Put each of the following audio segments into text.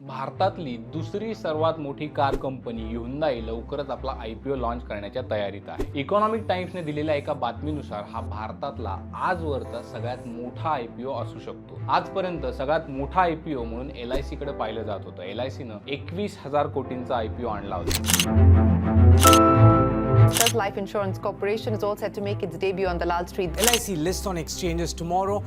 भारतातली दुसरी सर्वात मोठी कार कंपनी युंदाई लवकरच आपला आय पी ओ लॉन्च करण्याच्या तयारीत आहे इकॉनॉमिक टाइम्सने दिलेल्या एका बातमीनुसार हा भारतातला आजवरचा सगळ्यात मोठा आय पी ओ असू शकतो आजपर्यंत सगळ्यात मोठा आय पी ओ म्हणून एल आय सीकडे पाहिलं जात होतं एल आय सीनं एकवीस हजार कोटींचा आय पी ओ आणला होता Bajaj Life Insurance Corporation is all set to make its debut on the Lal Street. LIC lists on exchanges tomorrow.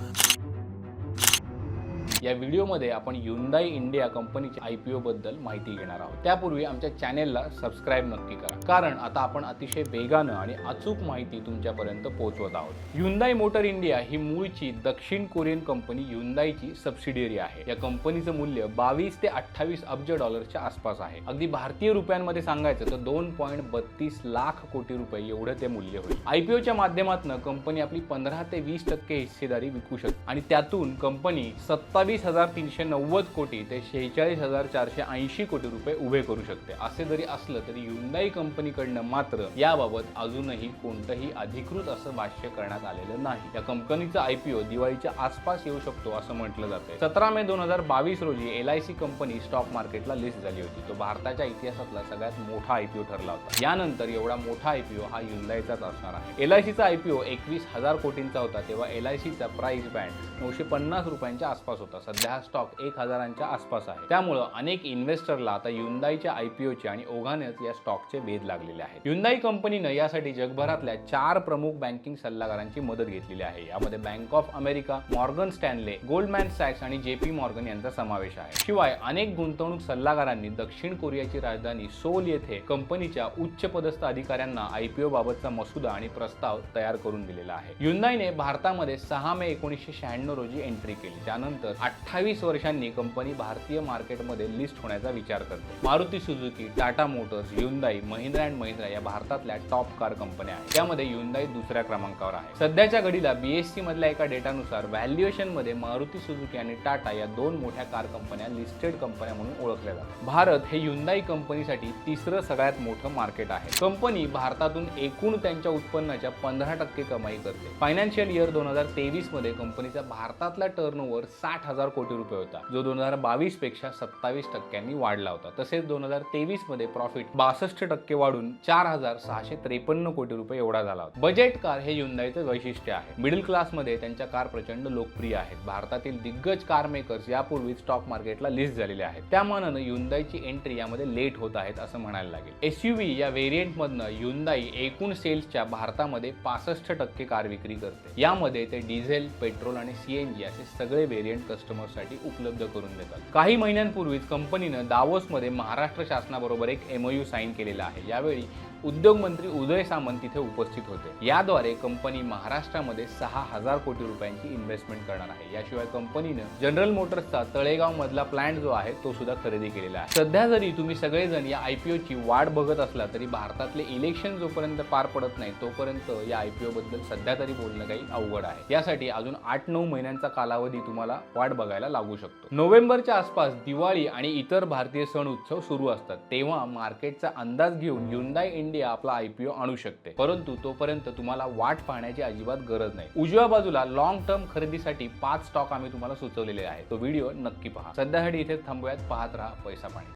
या व्हिडिओमध्ये आपण युंदाई इंडिया कंपनीच्या आय पी ओबद्दल माहिती घेणार आहोत. त्यापूर्वी आमच्या चॅनेलला सबस्क्राईब नक्की करा. कारण आता आपण अतिशय वेगानं आणि अचूक माहिती तुमच्यापर्यंत पोहोचवत आहोत. युंदाई मोटर इंडिया ही मूळची दक्षिण कोरियन कंपनी युंदाईची सबसिडियरी आहे. या कंपनीचं मूल्य बावीस ते अठ्ठावीस अब्ज डॉलरच्या आसपास आहे. अगदी भारतीय रुपयांमध्ये सांगायचं तर दोन पॉईंट बत्तीस लाख कोटी रुपये एवढं ते मूल्य होईल. आयपीओच्या माध्यमातून कंपनी आपली पंधरा ते वीस टक्के हिस्सेदारी विकू शकते. आणि त्यातून कंपनी सत्तावीस हजार तीनशे नव्वद कोटी ते शेहेचाळीस हजार चारशे ऐंशी कोटी रुपये उभे करू शकते. असे जरी असलं तरी युंदाई कंपनीकडनं मात्र याबाबत अजूनही कोणतंही अधिकृत असं भाष्य करण्यात आलेलं नाही. या कंपनीचा आयपीओ दिवाळीच्या आसपास येऊ शकतो असं म्हटलं जातंय. सतरा मे दोन हजार बावीस रोजी L I C company stock मार्केटला लिस्ट झाली होती. तो भारताच्या इतिहासातला सगळ्यात मोठा आयपीओ ठरला होता. यानंतर एवढा मोठा आयपीओ हा युंदाईचाच असणार आहे. एल आय सीचा आयपीओ एकवीस हजार कोटींचा होता तेव्हा एल आय सीचा प्राइस बँड नऊशे पन्नास रुपयांच्या आसपास होता. सध्या हा स्टॉक एक हजारांच्या आसपास आहे. त्यामुळं अनेक इन्व्हेस्टरला आता युंदाईच्या आयपीओचे आणि ओघानेच या स्टॉकचे वेध लागलेले आहेत. युंदाई कंपनीनं यासाठी जगभरातल्या चार प्रमुख बँकिंग सल्लागारांची मदत घेतलेली आहे. यामध्ये bank of America Morgan Stanley Goldman sacks आणि जे पी मॉर्गन यांचा समावेश आहे. शिवाय अनेक गुंतवणूक सल्लागारांनी दक्षिण कोरियाची राजधानी सोल येथे कंपनीच्या उच्च पदस्थ अधिकाऱ्यांना आयपीओ बाबतचा मसुदा आणि प्रस्ताव तयार करून दिलेला आहे. युंदाईने भारतामध्ये सहा मे एकोणीसशे शहाण्णव रोजी एंट्री केली. त्यानंतर अठ्ठावीस वर्षांनी कंपनी भारतीय मार्केटमध्ये लिस्ट होण्याचा विचार करते. Maruti Suzuki Tata motors Hyundai Mahindra and Mahindra या भारतातल्या टॉप कार कंपन्या आहेत. त्यामध्ये युंदाई दुसऱ्या क्रमांकावर आहे. सध्याच्या घडीला बीएससी मधल्या एका डेटानुसार व्हॅल्युएशनमध्ये मारुती सुझुकी आणि टाटा या दोन मोठ्या कार कंपन्या लिस्टेड कंपन्या म्हणून ओळखल्या जातात. भारत हे युंदाई कंपनीसाठी तिसरं सगळ्यात मोठं मार्केट आहे. कंपनी भारतातून एकूण त्यांच्या उत्पन्नाच्या पंधरा टक्के कमाई करते. फायनान्शियल इयर दोन हजार तेवीसमध्ये कंपनीचा भारतातला टर्नओव्हर साठ हजार कोटी रुपये होता. जो दोन हजार बावीसपेक्षा सत्तावीस टक्क्यांनी वाढला होता. तसेच दोन हजार तेवीसमध्ये प्रॉफिट बासष्ट टक्के वाढून चार हजार सहाशे त्रेपन्न कोटी रुपये एवढा झाला होता. बजेट कार हे युंदाईचं वैशिष्ट्य आहे. मिडल क्लासमध्ये त्यांच्या कार प्रचंड लोकप्रिय आहेत. भारतातील दिग्गज कार मेकर्स यापूर्वी स्टॉक मार्केटला लिस्ट झालेले आहेत. त्या मानानं युंदाईची एंट्री यामध्ये लेट होत आहेत असं म्हणायला लागेल. एसयूव्ही या व्हेरियंटमधनं युंदाई एकूण सेल्सच्या भारतामध्ये पासष्ट टक्के कार विक्री करते. यामध्ये ते डिझेल पेट्रोल आणि सीएनजी असे सगळे व्हेरियंट कस्टमर्ससाठी उपलब्ध करून देतात. काही महिन्यांपूर्वीच कंपनीनं दावोसमध्ये महाराष्ट्र शासनाबरोबर एक एमओयू साईन केलेला आहे. यावेळी उद्योग मंत्री उदय सामंत तिथे उपस्थित होते. याद्वारे कंपनी महाराष्ट्रामध्ये सहा हजार कोटी रुपयांची इन्व्हेस्टमेंट करणार आहे. याशिवाय कंपनीनं जनरल मोटर्सचा तळेगाव मधला प्लांट जो आहे तो सुद्धा खरेदी केलेला आहे. सध्या जरी तुम्ही सगळेजण या आयपीओची वाट बघत असला तरी भारतातले इलेक्शन जोपर्यंत पार पडत नाही तोपर्यंत या आयपीओ बद्दल सध्या तरी बोलणं काही अवघड आहे. यासाठी अजून आठ नऊ महिन्यांचा कालावधी तुम्हाला वाट बघायला लागू शकतो. नोव्हेंबरच्या आसपास दिवाळी आणि इतर भारतीय सण उत्सव सुरू असतात. तेव्हा मार्केटचा अंदाज घेऊन युंदाई इंडिया आपला आयपीओ आणू शकते. परंतु तोपर्यंत तुम्हाला वाट पाहण्याची अजिबात गरज नाही. उजव्या बाजूला लॉंग टर्म खरेदीसाठी पाच स्टॉक आम्ही तुम्हाला सुचवलेले आहेत. तो व्हिडिओ नक्की पहा. सध्यासाठी इथे थांबूयात. पाहत राहा पैसा पाणी.